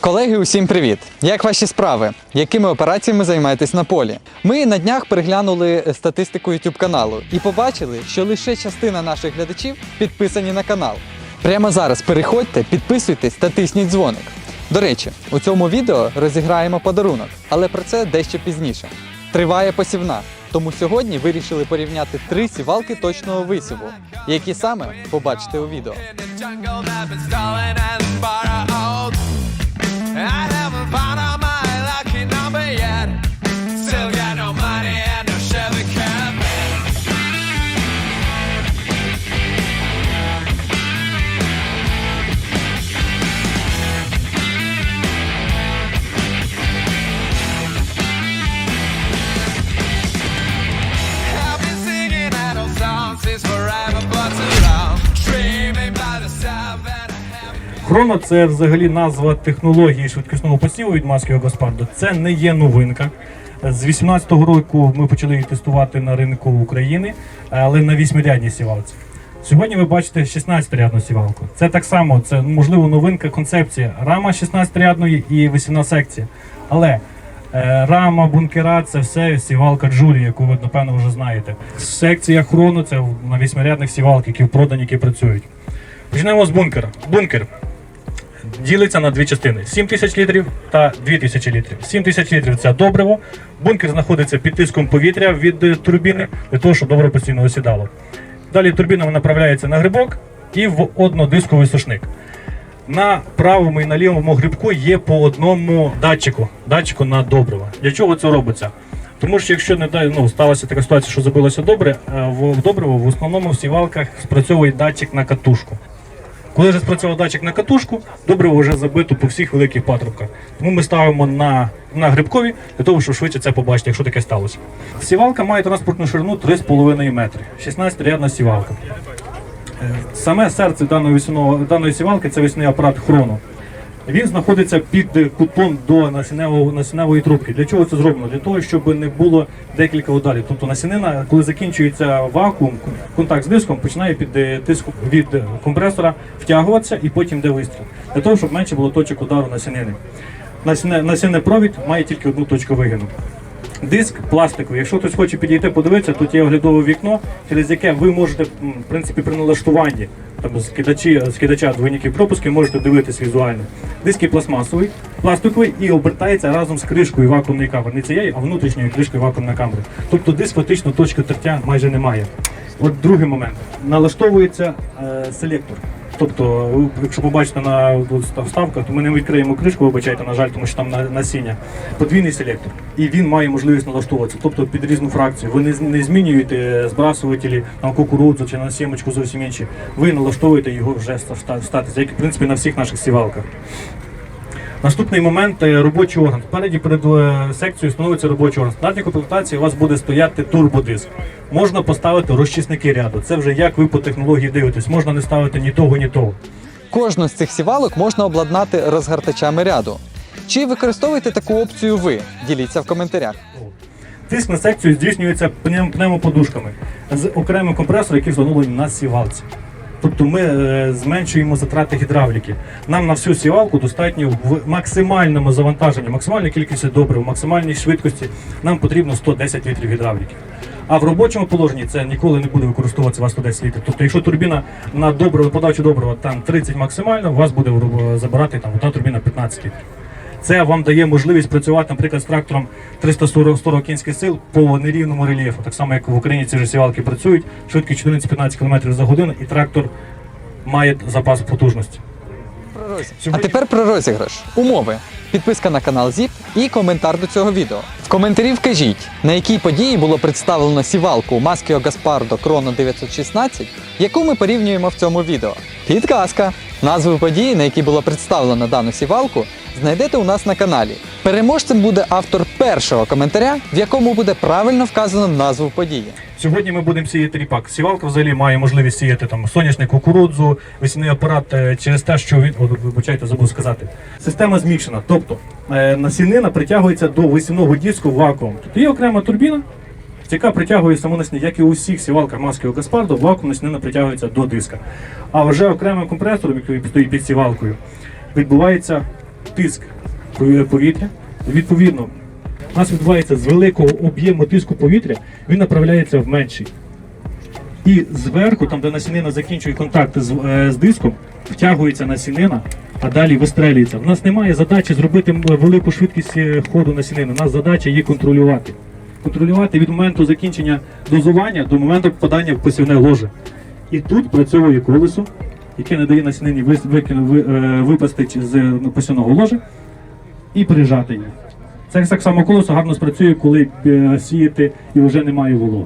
Колеги, усім привіт! Як ваші справи? Якими операціями займаєтесь на полі? Ми на днях переглянули статистику YouTube каналу і побачили, що лише частина наших глядачів підписані на канал. Прямо зараз переходьте, підписуйтесь та тисніть дзвоник. До речі, у цьому відео розіграємо подарунок, але про це дещо пізніше. Триває посівна, тому сьогодні вирішили порівняти три сівалки точного висіву, які саме побачите у відео. I Хроно це взагалі назва технології швидкісного посіву від маски Гаспардо. Це не є новинка. З 18-го року ми почали її тестувати на ринку України, але на вісьмирядній сівалці. Сьогодні ви бачите 16-рядну сівалку. Це так само, це можливо новинка концепція. Рама 16-рядної і висівна секція. Але е, рама, бункера це все сівалка Джулі, яку ви напевно вже знаєте. Секція хрону це на вісьмирядних сівалках, які продані, які працюють. Почнемо з бункера. Бункер ділиться на дві частини: 7 тисяч літрів та 2 тисячі літрів. 7 тисяч літрів це добриво. Бункер знаходиться під тиском повітря від е, турбіни для того, щоб добре постійно осідало. Далі турбіна направляється на грибок і в однодисковий сушник. На правому і на лівому грибку є по одному датчику, датчику на добриво. Для чого це робиться? Тому що якщо не дай, ну, сталася така ситуація, що забилося добре, е, в добриво в основному в сівалках спрацьовує датчик на катушку. Коли вже спрацював датчик на катушку, добриво вже забито по всіх великих патрубках. Тому ми ставимо на, на грибкові для того, щоб швидше це побачити, якщо таке сталося. Сівалка має транспортну ширину 3,5 метри, 16-рядна сівалка. Е, Саме серце даної, даної сівалки це весняний апарат хрону. Він знаходиться під е, кутом до насінневого, насінневої трубки. Для чого це зроблено? Для того, щоб не було декілька ударів. Тобто насінина, коли закінчується вакуум, контакт з диском починає під е, тиском від компресора втягуватися і потім йде вистріл. Для того, щоб менше було точок удару насінини. Насінне, провід має тільки одну точку вигину. Диск пластиковий. Якщо хтось хоче підійти подивитися, тут є оглядове вікно, через яке ви можете, в принципі, при налаштуванні там, скидачі, скидача двойників пропусків можете дивитись візуально. Диск є пластмасовий, пластиковий і обертається разом з кришкою вакуумної камери. Не цієї, а внутрішньою кришкою вакуумної камери. Тобто диск фактично точки тертя майже немає. От другий момент. Налаштовується е, селектор. Тобто, якщо побачите на вставках, то ми не відкриємо кришку, вибачайте, на жаль, тому що там насіння. Подвійний селектор. І він має можливість налаштовуватися. Тобто під різну фракцію. Ви не, змінюєте збрасувателі на кукурудзу чи на сімочку зовсім інші. Ви налаштовуєте його вже статус, як в принципі на всіх наших сівалках. Наступний момент е, робочий орган. Спереді перед е, секцією встановиться робочий орган. Стандартній комплектації у вас буде стояти турбодиск. Можна поставити розчисники ряду. Це вже як ви по технології дивитесь. Можна не ставити ні того, ні того. Кожну з цих сівалок можна обладнати розгортачами ряду. Чи використовуєте таку опцію ви? Діліться в коментарях. Тиск на секцію здійснюється пневмоподушками з окремим компресором, який встановлений на сівалці. Тобто ми е, зменшуємо затрати гідравліки. Нам на всю сівалку достатньо в максимальному завантаженні, максимальній кількості добрив, максимальній швидкості нам потрібно 110 літрів гідравліки. А в робочому положенні це ніколи не буде використовуватися у вас 110 літрів. Тобто, якщо турбіна на добриво, подачу добрива там 30 максимально, у вас буде е, забирати там одна турбіна 15 літрів. Це вам дає можливість працювати, наприклад, з трактором 340 кінських сил по нерівному рельєфу. Так само, як в Україні ці ж сівалки працюють, швидкість 14-15 км за годину, і трактор має запас потужності. А тепер про розіграш. Умови. Підписка на канал ZIP і коментар до цього відео. В коментарі вкажіть, на якій події було представлено сівалку Maschio Gaspardo Chrono 916, яку ми порівнюємо в цьому відео. Підказка! Назву події, на якій було представлено дану сівалку, знайдете у нас на каналі. Переможцем буде автор першого коментаря, в якому буде правильно вказано назву події. Сьогодні ми будемо сіяти ріпак. Сівалка взагалі має можливість сіяти там соняшник, кукурудзу, весняний апарат е, через те, що він, вибачайте, забув сказати. Система змішана. Тобто е, насінина притягується до весняного диску вакуум. Тобто є окрема турбіна, яка притягує саму насіння, як і у всіх сівалках маски Гаспардо, вакуум насінина притягується до диска. А вже окремим компресором, який стоїть під сівалкою, відбувається тиск повітря. Відповідно, у нас відбувається з великого об'єму тиску повітря, він направляється в менший. І зверху, там де насінина закінчує контакт з, е, з диском, втягується насінина, а далі вистрелюється. У нас немає задачі зробити велику швидкість е, ходу насінини. У нас задача її контролювати. Контролювати від моменту закінчення дозування до моменту попадання в посівне ложе. І тут працьовує колесо, яке не дає ви- е, випасти з е, посівного ложа і прижати її. Це так само колесо гарно спрацює, коли е, сіяти і вже немає вологи.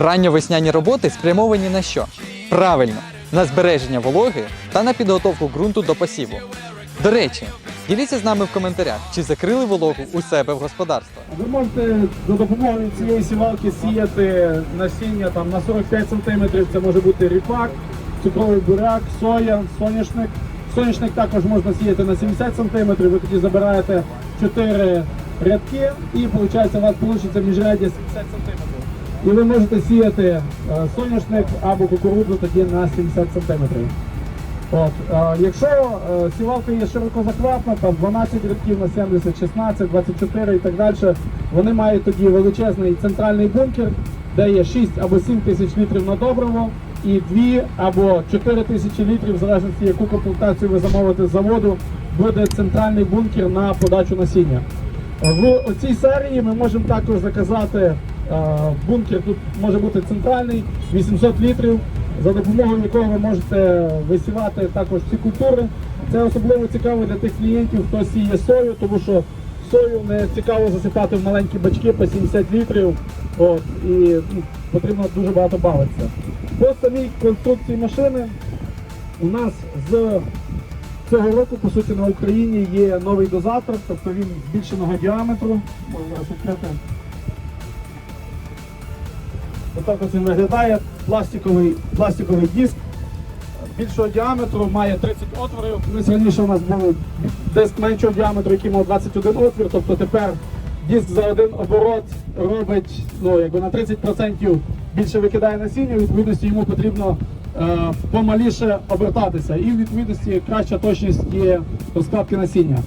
Ранньовесняні роботи спрямовані на що? Правильно, на збереження вологи та на підготовку ґрунту до посіву. До речі, діліться з нами в коментарях, чи закрили вологу у себе в господарстві. Ви можете за допомогою цієї сівалки сіяти насіння там на 45 см, це може бути ріпак, цукровий буряк, соя, соняшник. Соняшник також можна сіяти на 70 см, ви тоді забираєте 4 рядки і виходить, у вас вийде міжряддя 70 см. І ви можете сіяти е, соняшник або кукурудзу тоді на 70 см. От, е, якщо е, сівалка є широкозахватна, там 12 рядків на 70, 16, 24 і так далі, вони мають тоді величезний центральний бункер, де є 6 або 7 тисяч літрів на добриво і 2 або 4 тисячі літрів, в залежності яку комплектацію ви замовите з заводу, буде центральний бункер на подачу насіння. В цій серії ми можемо також заказати бункер. Тут може бути центральний 800 літрів, за допомогою якого ви можете висівати також ці культури. Це особливо цікаво для тих клієнтів, хто сіє сою, тому що сою не цікаво засипати в маленькі бачки по 70 літрів. От, і ну, потрібно дуже багато бавитися. По самій конструкції машини у нас з Цього року, по суті, на Україні є новий дозатор, тобто він збільшеного діаметру. Можна зараз відкрити. Отак ось він виглядає. Пластиковий, пластиковий диск більшого діаметру, має 30 отворів. Колись раніше у нас був диск меншого діаметру, який мав 21 отвір, тобто тепер диск за один оборот робить ну, якби на 30% більше викидає насіння, в відповідності йому потрібно е, помаліше обертатися. І в відповідності краща точність є розкладки насіння.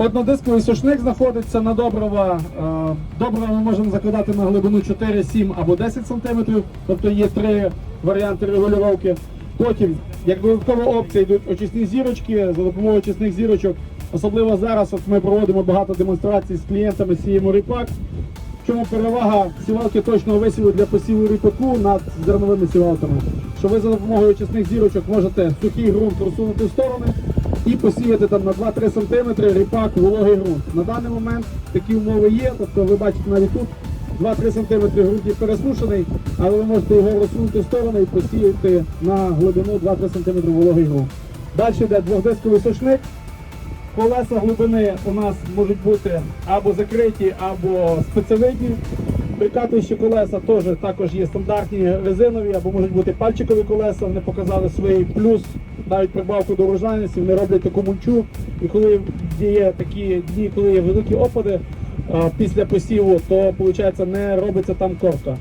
Однодисковий сушник знаходиться на добрива. Е, добрива ми можемо закладати на глибину 4, 7 або 10 см, тобто є три варіанти регулювання. Потім, як додаткова опція, йдуть очисні зірочки за допомогою очисних зірочок. Особливо зараз от ми проводимо багато демонстрацій з клієнтами сіємо ріпак. Чому перевага сівалки точного висіву для посіву ріпаку над зерновими сівалками? Що ви за допомогою очисних зірочок можете сухий ґрунт розсунути в сторони і посіяти там на 2-3 см ріпак вологий ґрунт. На даний момент такі умови є, тобто ви бачите навіть тут 2-3 см ґрунт пересушений, але ви можете його розсунути в сторони і посіяти на глибину 2-3 см вологий ґрунт. Далі йде двохдисковий сушник. Колеса глибини у нас можуть бути або закриті, або спецевидні. Прикатуючі колеса теж також є стандартні резинові, або можуть бути пальчикові колеса. Вони показали свій плюс, навіть прибавку до врожайності, вони роблять таку мульчу. І коли є такі дні, коли є великі опади після посіву, то виходить не робиться там корка.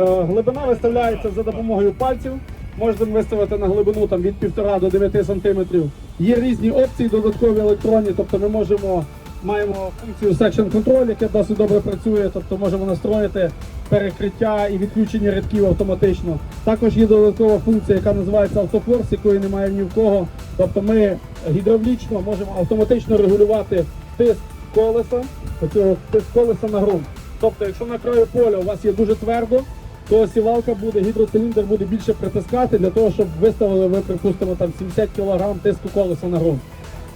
Е, Глибина виставляється за допомогою пальців. Можемо виставити на глибину там, від 1,5 до 9 см. Є різні опції, додаткові електронні, тобто ми можемо маємо функцію Section Control, яке досить добре працює, тобто можемо настроїти перекриття і відключення рядків автоматично. Також є додаткова функція, яка називається автофорс, якої немає ні в кого. Тобто ми гідравлічно можемо автоматично регулювати тиск колеса, оцього тиск колеса на ґрунт. Тобто, якщо на краю поля у вас є дуже твердо, то сівалка буде, гідроциліндр буде більше притискати для того, щоб виставили ви, припустимо, там 70 кг тиску колеса на ґрунт.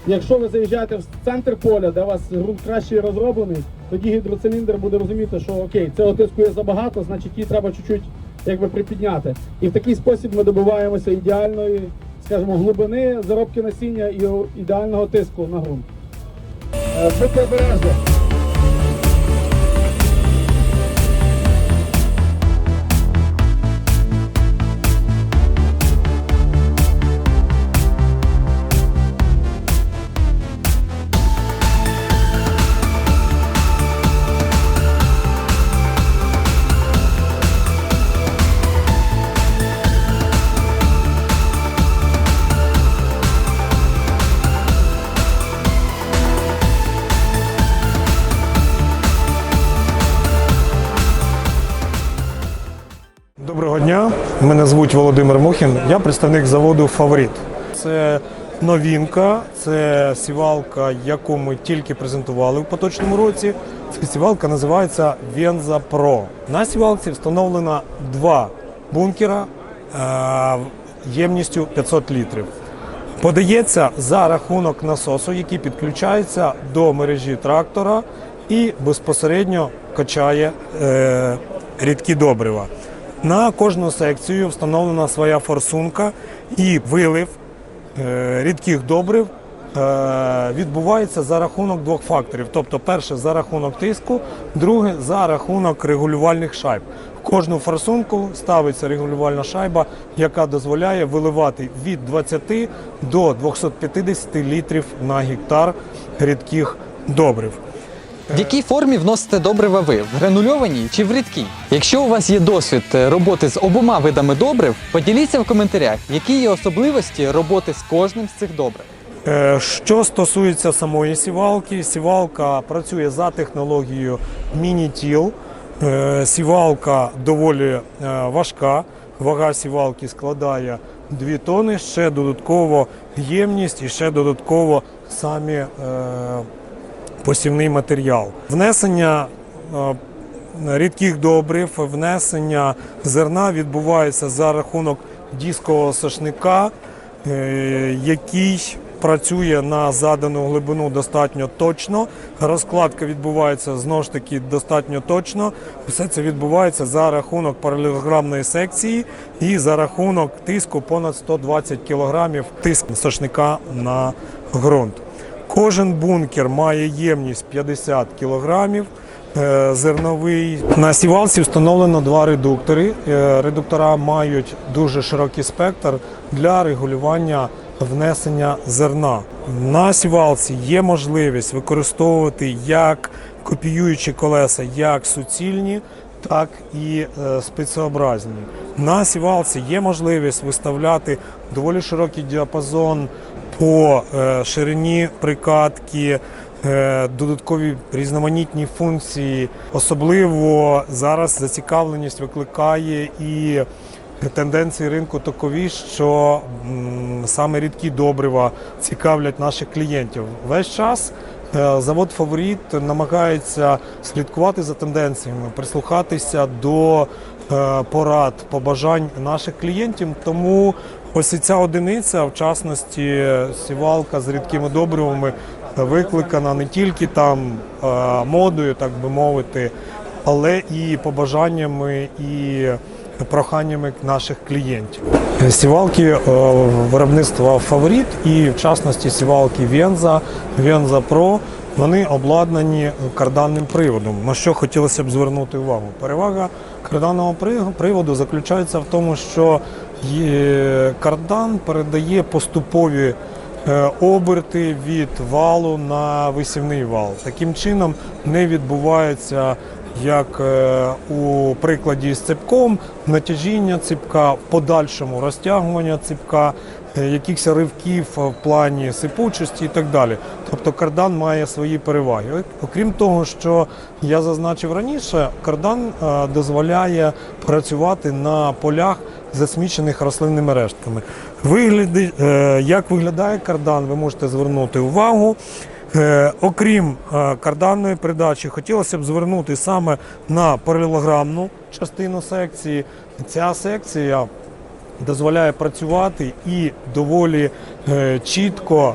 Якщо ви заїжджаєте в центр поля, де у вас ґрунт краще розроблений, тоді гідроциліндр буде розуміти, що окей, цього тиску є забагато, значить її треба чуть-чуть якби припідняти. І в такий спосіб ми добиваємося ідеальної, скажімо, глибини заробки насіння і ідеального тиску на ґрунт. Е, Будьте обережні. Мене звуть Володимир Мухін. Я представник заводу Фаворит. Це новинка, це сівалка, яку ми тільки презентували в поточному році. Ця сівалка називається Venza Pro. На сівалці встановлено два бункера е, ємністю 500 літрів. Подається за рахунок насосу, який підключається до мережі трактора і безпосередньо качає е, рідкі добрива. На кожну секцію встановлена своя форсунка і вилив е, рідких добрив е, відбувається за рахунок двох факторів. Тобто, перше за рахунок тиску, друге за рахунок регулювальних шайб. В кожну форсунку ставиться регулювальна шайба, яка дозволяє виливати від 20 до 250 літрів на гектар рідких добрив. В якій формі вносите добрива ви? В гранульованій чи в рідкій? Якщо у вас є досвід е, роботи з обома видами добрив, поділіться в коментарях, які є особливості роботи з кожним з цих добрив. Е, Що стосується самої сівалки, сівалка працює за технологією міні-тіл. Е, Сівалка доволі важка. Вага сівалки складає 2 тони, ще додатково ємність і ще додатково самі посівний матеріал. Внесення е, рідких добрив, внесення зерна відбувається за рахунок дискового сошника, е, який працює на задану глибину достатньо точно. Розкладка відбувається знову ж таки достатньо точно. Все це відбувається за рахунок паралелограмної секції і за рахунок тиску понад 120 кг тиск сошника на ґрунт. Кожен бункер має ємність 50 кілограмів. е, Зерновий на сівалці встановлено два редуктори. Е, Редуктора мають дуже широкий спектр для регулювання внесення зерна. На сівалці є можливість використовувати як копіюючі колеса, як суцільні, так і е, спецообразні. На сівалці є можливість виставляти доволі широкий діапазон по е, ширині прикатки, е, додаткові різноманітні функції. Особливо зараз зацікавленість викликає і тенденції ринку такові, що саме рідкі добрива цікавлять наших клієнтів. Весь час е, завод Фаворіт намагається слідкувати за тенденціями, прислухатися до порад, побажань наших клієнтів. Тому ось і ця одиниця, в частності сівалка з рідкими добривами, викликана не тільки там е, модою, так би мовити, але і побажаннями і проханнями наших клієнтів. Сівалки е, виробництва Фаворіт і в частності сівалки Венза, Венза Pro, вони обладнані карданним приводом. На що хотілося б звернути увагу? Перевага карданного приводу заключається в тому, що кардан передає поступові е, оберти від валу на висівний вал. Таким чином не відбувається як е, у прикладі з ципком, натяжіння ципка, подальшому розтягування ципка, е, якихось ривків в плані сипучості і так далі. Тобто кардан має свої переваги. Окрім того, що я зазначив раніше, кардан дозволяє працювати на полях засмічених рослинними рештками. Вигляди, е, як виглядає кардан, ви можете звернути увагу. Е, окрім е, карданної передачі, хотілося б звернути саме на паралелограмну частину секції. Ця секція дозволяє працювати і доволі чітко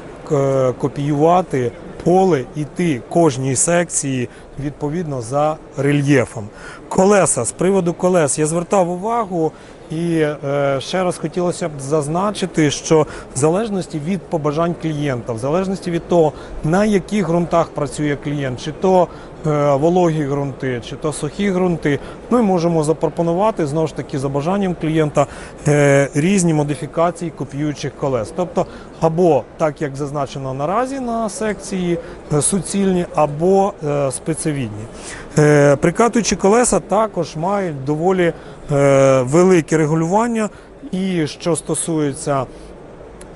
копіювати поле іти кожній секції відповідно за рельєфом. Колеса з приводу колес я звертав увагу. І е, ще раз хотілося б зазначити, що в залежності від побажань клієнта, в залежності від того, на яких ґрунтах працює клієнт, чи то вологі ґрунти, чи то сухі ґрунти, ми можемо запропонувати знову ж таки за бажанням клієнта е, різні модифікації копіюючих колес. Тобто, або так як зазначено наразі на секції е, суцільні, або е, спецевідні. Е, Прикатуючі колеса також мають доволі е, велике регулювання. І що стосується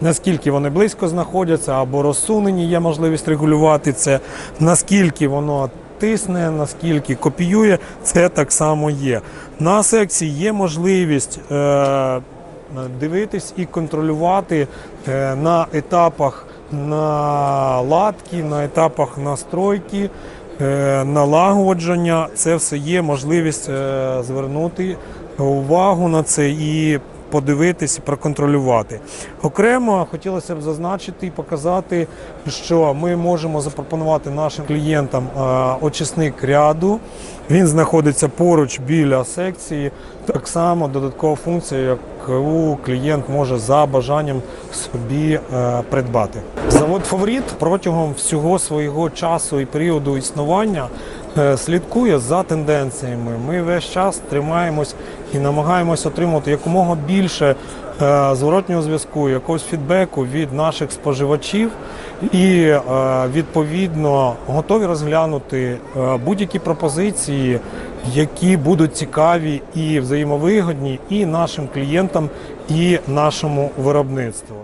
наскільки вони близько знаходяться або розсунені, є можливість регулювати це, наскільки воно тисне, наскільки копіює, це так само є. На секції є можливість е, дивитись і контролювати е, на етапах наладки, на етапах настройки. е, Налагодження це все є можливість е, звернути увагу на це і подивитись, і проконтролювати. Окремо хотілося б зазначити і показати, що ми можемо запропонувати нашим клієнтам е, очисник ряду. Він знаходиться поруч біля секції. Так само додаткова функція, яку клієнт може за бажанням собі е, придбати. Завод Фаворіт протягом всього свого часу і періоду існування е, слідкує за тенденціями. Ми весь час тримаємось і намагаємось отримати якомога більше е, зворотнього зв'язку, якогось фідбеку від наших споживачів, і е, відповідно готові розглянути е, будь-які пропозиції, які будуть цікаві і взаємовигодні і нашим клієнтам, і нашому виробництву.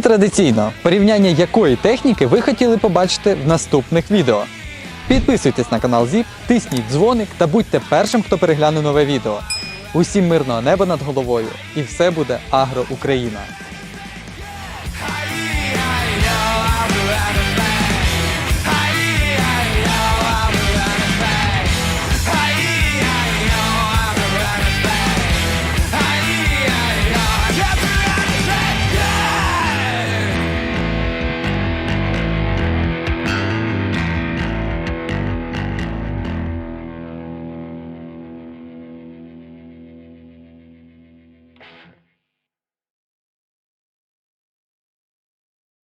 Традиційно, порівняння якої техніки ви хотіли побачити в наступних відео. Підписуйтесь на канал ЗІП, тисніть дзвоник та будьте першим, хто перегляне нове відео. Усім мирного неба над головою, і все буде Агро Україна!